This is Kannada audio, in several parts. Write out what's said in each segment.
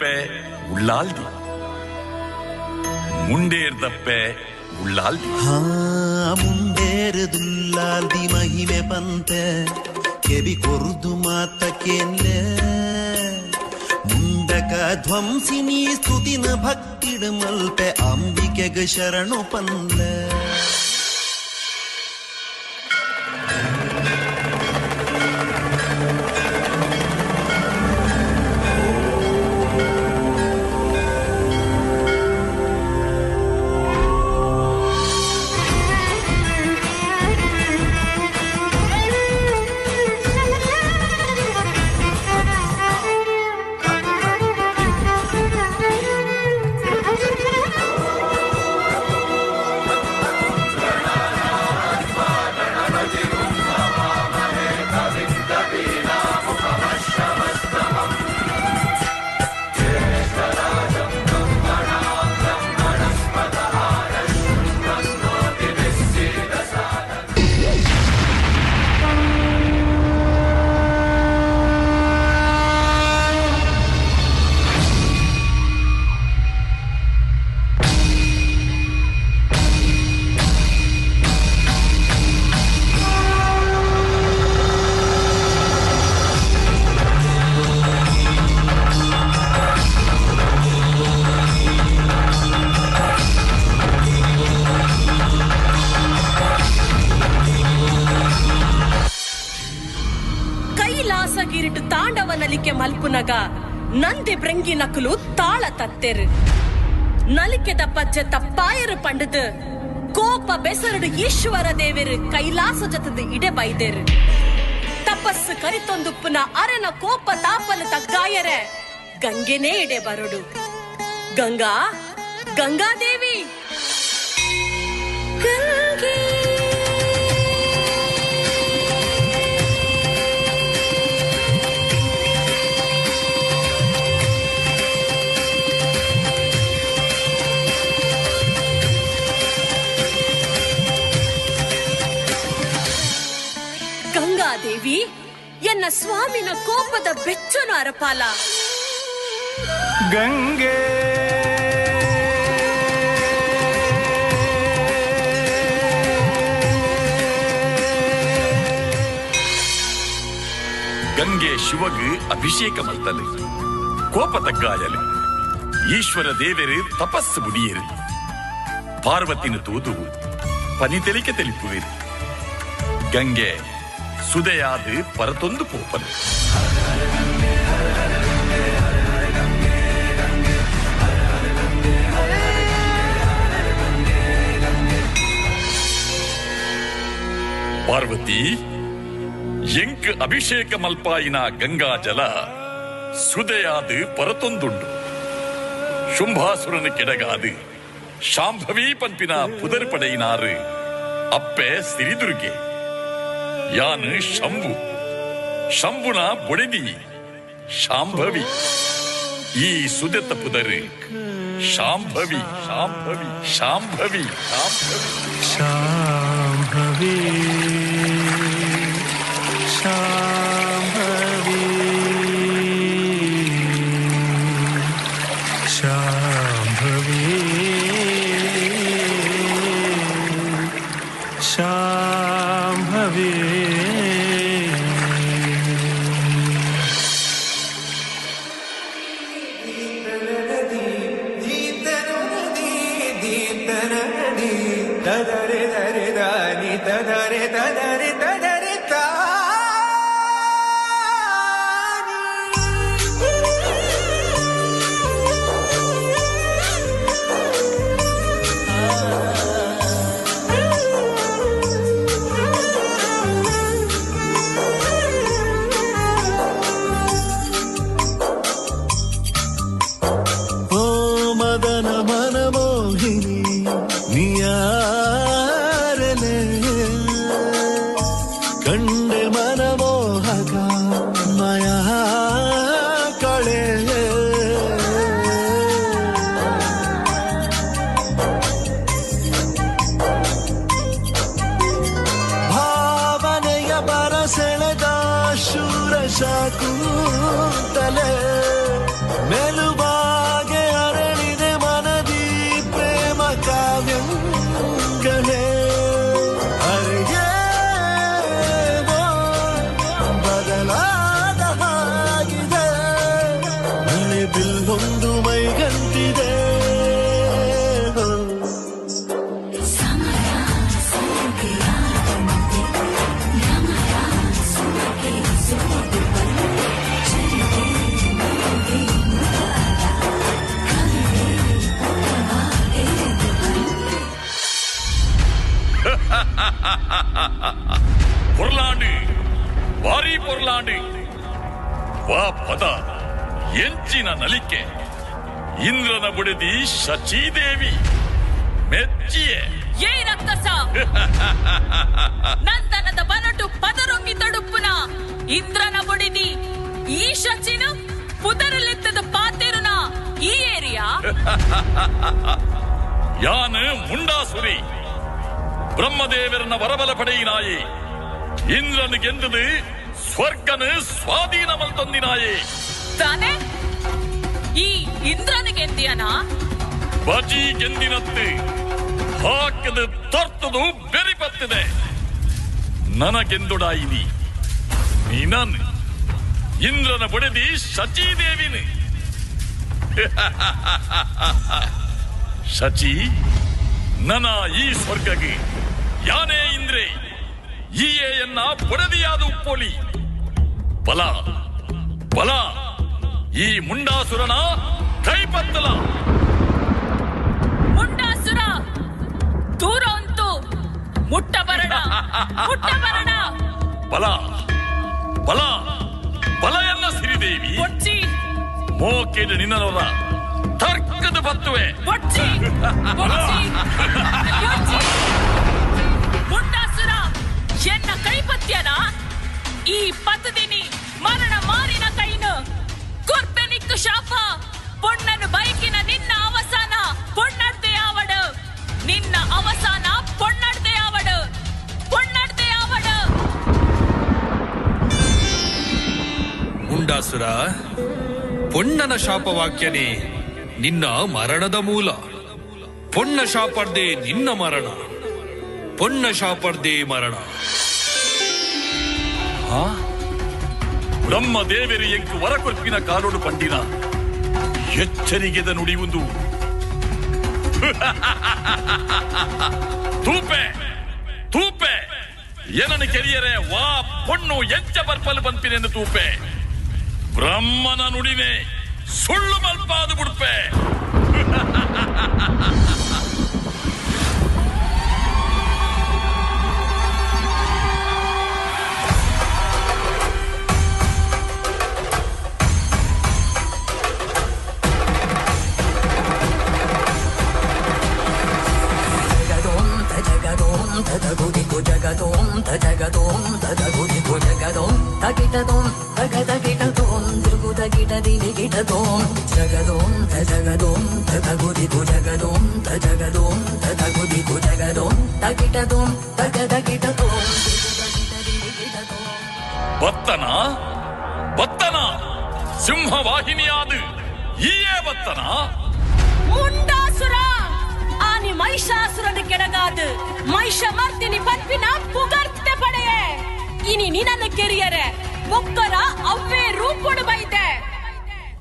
ಮುಂಡೇರ್ದಪ್ಪೆ ಉಳ್ಳಾಲ್ದಿ. ಮುಂಡೇರ್ದಪ್ಪೆ ಉಳ್ಳಾಲ್ದಿ. ಹಾ ಮುಂಡೇರದುಲ್ಲಾಲ್ದಿ ಮಹಿಮೆ ಪಂತೆ. ಕೆವಿ ಕೊರ್ದು ಮಾತಕ್ಕೆಲ್ಲೆ ಮುಂಡಕ ಧ್ವಂಸಿನಿ ಸ್ತುತಿನ ಭಕ್ತಿಡ ಮಲ್ಪೆ. ಅಂಬಿಕೆಗ ಶರಣು ಪನ್ಲೆ ನಂದಿ ಬ್ರೆಂಗಿ ನಕುಲು ತಾಳ ತತ್ತೆರು. ನಲಿಕೆದ ಪಜ್ಜೆ ತಪ್ಪಾಯರು ಪಂಡದು. ಕೋಪ ಬೆಸರಡು ಈಶ್ವರ ದೇವರು ಕೈಲಾಸ ಜತದ ಇಡೆ ಬೈದೇರು. ತಪಸ್ಸು ಕರಿತೊಂದುಪ್ಪುನ ಅರನ ಕೋಪ ತಾಪನ ತಗ್ಗಾಯರೆ. ಗಂಗೆನೇ ಇಡೆ ಬರಡು. ಗಂಗಾ ಗಂಗಾ ದೇವಿ ಗಂಗಾದೇವಿ. ಎನ್ನ ಸ್ವಾಮಿನ ಕೋಪದ ಬೆಚ್ಚನು ಅರಪಾಲ. ಗಂಗೆ. ಗಂಗೆ ಶಿವಗ್ ಅಭಿಷೇಕ ಮಲ್ತಲು ಕೋಪ ತಗ್ಗಾಯಲು ಈಶ್ವರ ದೇವರು ತಪಸ್ಸು ಮುಡಿಯರು ಪಾರ್ವತಿನ ತೂದು ಪನಿತೆಲಿಕೆ ತೆಲಿಪುವಿರು. ಗಂಗೆ ಸುದೆಯಾದು ಪರತೊಂದು ಪೋಪಲು ಪಾರ್ವತಿ ಎಂಕ್ ಅಭಿಷೇಕ ಮಲ್ಪಾಯಿನ ಗಂಗಾ ಜಲ ಸುದೆಯಾದು ಪರತೊಂದುಂಡು ಶುಂಭಾಸುರನ ಕೆಡಗಾದು ಶಾಂಭವಿ ಪಂಪಿನ ಪುದರ್ ಪಡೆಯಿನಾರು ಅಪ್ಪೆ ಸಿರಿದುರ್ಗೆ ಯಾನು ಶಂಭು ಶಂಭುನ ಬೊಡೆದಿ ಶಾಂಭವಿ ಈ ಸುದೆತ್ತ ಪುದರ್ Shambhavi Shambhavi Shambhavi Shambhavi Shambhavi Shambhavi re da da re 年 ಪೊರ್ಲಾಂಡು ಭಾರಿ ಪೊರ್ಲಾಂಡು. ವಾ ಪದ ಎಂಚಿನ ನಲಿಕೆ. ಇಂದ್ರನ ಬುಡದಿ ಶಚೀದೇವಿ. ಮೆಚ್ಚಿಯೇ. ಏ ರಕ್ಕಸ ನಂದನದ ಬನಟು ಪದರೊಂಗಿ ತಡುಪ್ಪುನ. ಇಂದ್ರನ ಬುಡಿದಿ ಈ ಶಚಿನ ಪುದರಲೆತ್ತದ ಪಾತೆರುನ ಈ ಏರಿಯಾ? ಯಾನು ಮುಂಡಾಸುರಿ. ಬ್ರಹ್ಮದೇವರನ್ನ ವರಬಲ ಪಡೆಯಿನಾಯೇ ಇಂದ್ರನು ಗೆಂದದು ಸ್ವರ್ಗನ ಸ್ವಾಧೀನವಲ್ ತಂದಿನಾಯೇ ತಾನೇ? ಈ ಇಂದ್ರನಿಗೆಂದಿಯನ ಬಜಿ ಗೆಂದಿನತ್ತು ಹಾಕದ ತರ್ತದು ಬೆರಿಪತ್ತಿದೆ. ನನಗೆಂದುಡಾಯಿನಿ? ನೀನನ್? ಇಂದ್ರನ ಬಡದಿ ಶಚೀದೇವಿನಿ. ಶಚಿ ನನ ಈ ಸ್ವರ್ಗಗೆ ಯಾನೇ ಇಂದ್ರೆ ಈಯನ್ನ ಪೊಡದಿಯಾದ ಉಪ್ಪೊಲಿ ಬಲ ಬಲ ಈ ಮುಂಡಾಸುರನ ಕೈಪತ್ತಲ. ಮುಂಡಾಸುರ ದೂರ ಅಂತು ಮುಟ್ಟ ಬರಣ ಮುಟ್ಟ ಬರಣ ಬಲ ಬಲ ಬಲ ಎಲ್ಲ ಸಿರಿದೇವಿ. ಒಚ್ಚಿ ಮೋಕೆದು ನಿನ್ನವರ ತರ್ಕದ ಬತ್ತುವೆ. ಒಚ್ಚಿ ಒಚ್ಚಿ ಈ ಪತದಿನಿ ಮರಣ ಮಾರಿನ ಕೈನು. ಕೊರ್ಪೆನಿಕ್ಕು ಶಾಪ, ಪೊಣ್ಣನು ಬೈಕಿನ ನಿನ್ನ ಅವಸಾನ, ಪೊಣ್ಣಡ್ದೆ ಆವಡು. ನಿನ್ನ ಅವಸಾನ, ಪೊಣ್ಣಡ್ದೆ ಆವಡು. ಪೊಣ್ಣಡ್ದೆ ಆವಡು. ಮುಂಡಾಸುರ ಪೊಣ್ಣನ ಶಾಪವಾಕ್ಯನೇ ನಿನ್ನ ಮರಣದ ಮೂಲ. ಪೊಣ್ಣ ಶಾಪರ್ದೆ ನಿನ್ನ ಮರಣ. ಪೊಣ್ಣ ಶಾಪರ್ದೆ ಮರಣ. ಬ್ರಹ್ಮ ದೇವರು ಎಂಕು ವರಕೊರ್ಪಿನ ಕಾಲೋಡು ಪಂಡಿನ ಎಚ್ಚರಿಗೆದ ನುಡಿಯುವುದು ತೂಪೆ ತೂಪೆ ಏನನ್ನು ಕೆರಿಯರೆ ವಾ ಪೊಣ್ಣು ಎಂಚ ಬರ್ಪಲು ಬಂಪಿನೆಂದು ತೂಪೆ ಬ್ರಹ್ಮನ ನುಡಿನೆ ಸುಳ್ಳು ಮಲ್ಪಾದು ಬಿಡ್ಪೆ తదగుదిగు జగదోం తజగదోం తదగుదిగు జగదోం తగిటదోం తగదగిటదోం దిగుదగిట దిగిటదోం జగదోం తజగదోం తదగుదిగు జగదోం తజగదోం తదగుదిగు జగదోం తగిటదోం తగదగిటదోం దిగుదగిట దిగిటదోం ಬತ್ತನ ಬತ್ತನ ಸಿಂಹವಾಹಿನಿಯಾದು ಈಯೇ ಬತ್ತನ ಮುಂಡಾಸುರ ಆನಿ ಮಹಿಷಾಸುರನ ಕೆಳಗಾದು ಮೈಷ ಮರ್ತಿನಿ ಪನ್ಪಿನ ಪುಗರ್ತೆ ಪಡೆಯೆ ಇನಿ ನಿನ್ನ ಕೆರಿಯರೆ, ಒಕ್ಕರ ಅವ್ವೇ ರೂಪುಡು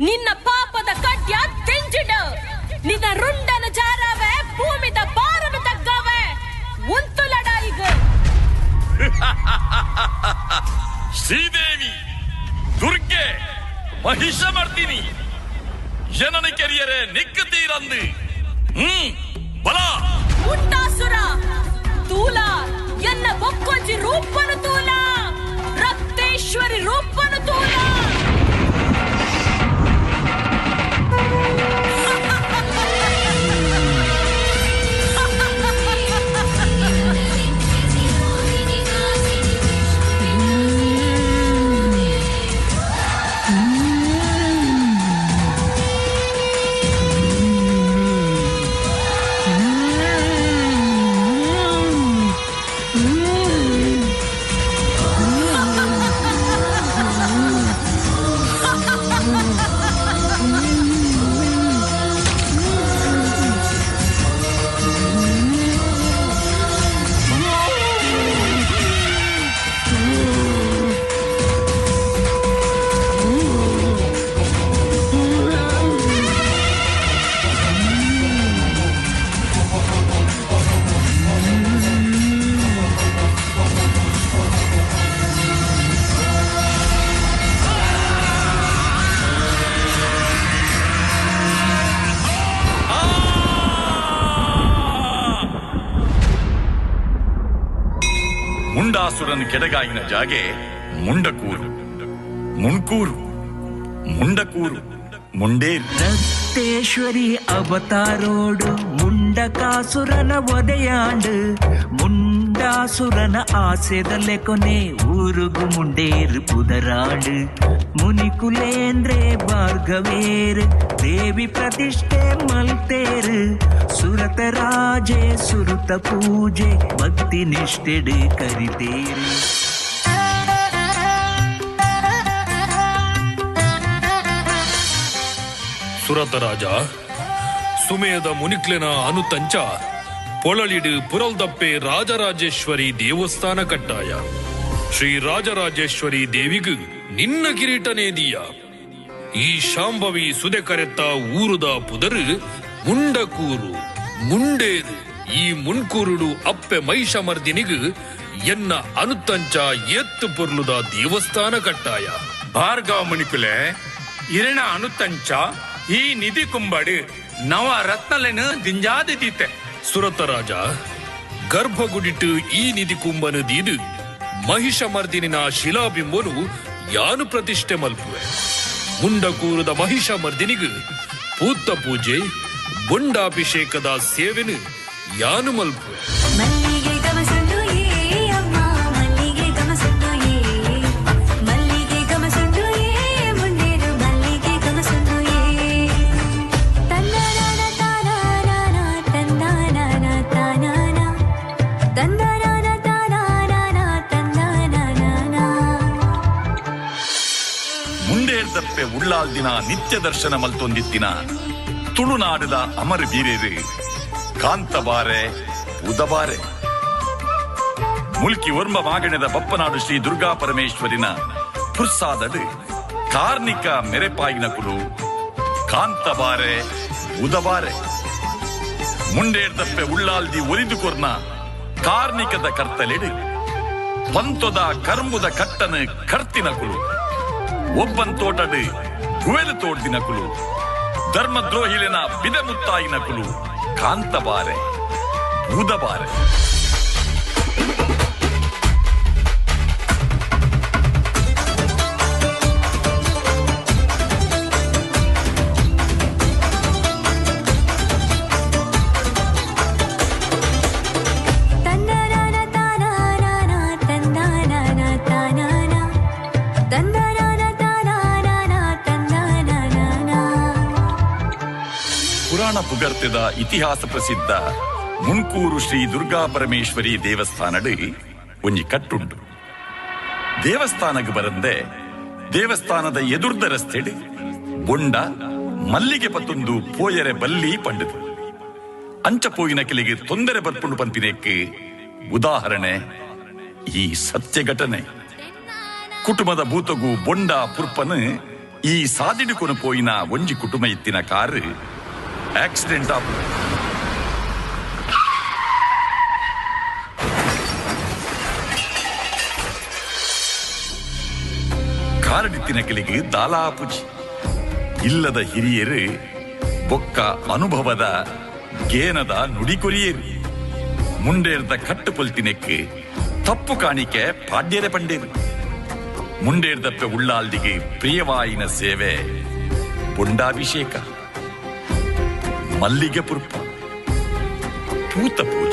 ನಿನ್ನ ಪಾಪದ ಕಡ್ಯ ತಿಂಜಿಡು. ನಿನ್ನ ರುಂಡನ ಜಾರವೆ, ಭೂಮಿದ ಬಾರನು ತಗ್ಗವೆ. ಉಂತು ಲಡಾಯಿಗ ಶ್ರೀದೇವಿ, ದುರ್ಗೆ ಮಹಿಷಮರ್ದಿನಿ ಜನನ ಕೆರಿಯರೆ ನಿಕ್ಕತೀರಂದು ಹ್ಮ್. ಶ್ರೀಧರುలను ಕೆಡಗಾಯಿನ ಜಾಗೆ ಮುಂಡಕೂರು ಮುಣ್ಕೂರು ಮುಂಡಕೂರು ಮುಂಡೇ ದತ್ತೇಶ್ವರಿ ಅವತಾರೋಡು ಮುಂಡಕಾಸುರನ ಒದೆಯಾಂಡು ಮುಂಡ ಮುಂಡಾಸುರನ ಆಸೆದಲ್ಲೇ ಕೊನೆ ಊರುಗು ಮುಂಡೇರು ಪುದರಾಡು ಮುನಿಕುಲೇಂದ್ರೆ ಭಾರ್ಗವೇರು ದೇವಿ ಪ್ರತಿಷ್ಠೆ ಮಲ್ತೇರು ಸುರತ ರಾಜೆ ಸುರುತ ಪೂಜೆ ಭಕ್ತಿ ನಿಷ್ಠೆಡು ಕರಿತೇರು ಸುರತರಾಜ ಸುಮೇಧ ಮುನಿಕ್ಲೆನ ಅನುತಂಚ ಪೊಳಲಿಡು ಪುರಲ್ದಪ್ಪೆ ರಾಜರಾಜೇಶ್ವರಿ ದೇವಸ್ಥಾನ ಕಟ್ಟಾಯ ಶ್ರೀ ರಾಜರಾಜೇಶ್ವರಿ ದೇವಿಗೂ ನಿನ್ನ ಕಿರೀಟನೇದಿಯ ಈ ಶಾಂಭವಿ ಸುದೆ ಕರೆತ್ತ ಊರುದ ಪುದರು, ಮುಂಡಕೂರು, ಮುಂಡೇರು, ಈ ಮುನ್ಕೂರುಡು ಅಪ್ಪೆ ಮಹಿಷಮರ್ದಿನಿಗು ಎನ್ನ ಅನುತಂಚ ಎತ್ತು ಪೊರ್ಲುದ ದೇವಸ್ಥಾನ ಕಟ್ಟಾಯ ಭಾರ್ಗವ ಮುನಿಕುಲೆ ಇರಣ ಅನುತಂಚ, ಈ ನಿಧಿ ಕುಂಬಡು, ನವ ರತ್ನಲೆನು ದಿಂಜಾದಿದ್ದೀತೆ ಸುರತರಾಜ, ಗರ್ಭಗುಡಿಟ್ಟು ಈ ನಿಧಿ ದೀದು ಮಹಿಷಮರ್ದಿನಿನ ಶಿಲಾಬಿಂಬನು ಯಾನು ಪ್ರತಿಷ್ಠೆ ಮಲ್ಪುವೆ. ಮುಂಡಕೂರದ ಮಹಿಷಮರ್ದಿನಿಗು ಪೂತ ಪೂಜೆ ಬುಂಡಾಭಿಷೇಕದ ಸೇವೆನು ಯಾನು ಮಲ್ಪುವೆ. ದಿನ ನಿತ್ಯ ದರ್ಶನ ಮಲ್ತೊಂದಿತ್ತಿನ ತುಳುನಾಡದ ಅಮರ ಬಾರೆ ಕಾಂತಬಾರೆ ಉದಬಾರೆ ಮುಲ್ಕಿ ವರ್ಮ ಮಾಗಣದ ಬಪ್ಪನಾಡು ಶ್ರೀ ದುರ್ಗಾ ಪರಮೇಶ್ವರಿನ ಪುರ್ಸಾದಡು ಕಾರ್ನಿಕ ಮೆರೆಪಾಯಿನ ಕುಲು ಕಾಂತಬಾರೆ ಉದಬಾರೆ ಮುಂಡೇರ್ದಪ್ಪೆ ಉಳ್ಳಾಲ್ದಿ ಒಲಿದು ಕೊರ್ನ ಕಾರ್ನಿಕದ ಕರ್ತಲೆಡು, ಪಂತದ ಕರ್ಮುದ ಕಟ್ಟನ ಕರ್ತಿನ ಕುಲು. ಒಬ್ಬನ್ ತೋಟಡು ಗುವೆಲು ತೋಡ್ದಿನ ಕುಲು ಧರ್ಮದ್ರೋಹಿಲಿನ ಬಿದೆ ಮುತ್ತಾಯಿನ ಕುಲು ಕಾಂತಬಾರೆ ಬೂದಬಾರೆ ಪುಗರ್ತೆದ ಇತಿಹಾಸ ಪ್ರಸಿದ್ಧ ಮುಣ್ಕೂರು ಶ್ರೀ ದುರ್ಗಾ ಪರಮೇಶ್ವರಿ ದೇವಸ್ಥಾನಡು ಒಂಜಿ ಕಟ್ಟುಂಡು ದೇವಸ್ಥಾನಕ್ಕೆ ಬರಂದೆ ದೇವಸ್ಥಾನದ ಎದುರ್ದ ರಸ್ತೆಡಿ ಬೊಂಡ, ಮಲ್ಲಿಗೆ ಪತ್ತೊಂದು ಪೋಯರೆ ಬಲ್ಲಿ ಪಂಡದು ಅಂಚ ಪೋಯಿನ ಕೆಲಿಗೆ ತೊಂದರೆ ಬರ್ಪುಂಡು ಪಂಪಿನೆಕ್ಕೆ ಉದಾಹರಣೆ, ಈ ಸತ್ಯ ಘಟನೆ ಕುಟುಂಬದ ಭೂತಗು ಬೊಂಡ ಪುರ್ಪನು ಈ ಸಾದಿಡುಕೊನು ಪೋಯಿನ ಒಂಜಿ ಕುಟುಂಬ ಇತ್ತಿನ ಕಾರು ಆಕ್ಸಿಡೆಂಟ್ ಆಪು ಕಾರಡಿತ್ತಿನ ಕೆಲಿಗೆ ದಾಲಾಪುಜಿ ಇಲ್ಲದ ಹಿರಿಯರು, ಬೊಕ್ಕ ಅನುಭವದ ಗೇನದ ನುಡಿಕೊರಿಯರು. ಮುಂಡೇರ್ದ ಕಟ್ಟು ಪೊಲ್ತಿನಕ್ಕೆ ತಪ್ಪು ಕಾಣಿಕೆ ಪಾಡ್ಯರೆ ಪಂಡೇರು. ಮುಂಡೇರ್ದಪ್ಪೆ ಉಳ್ಳಾಲ್ದಿಗೆ ಪ್ರಿಯವಾಯಿನ ಸೇವೆ ಬೊಂಡಾಭಿಷೇಕ ಮಲ್ಲಿಗೆ ಪುರ್ಪ ಪೂತ ಪೂಜೆ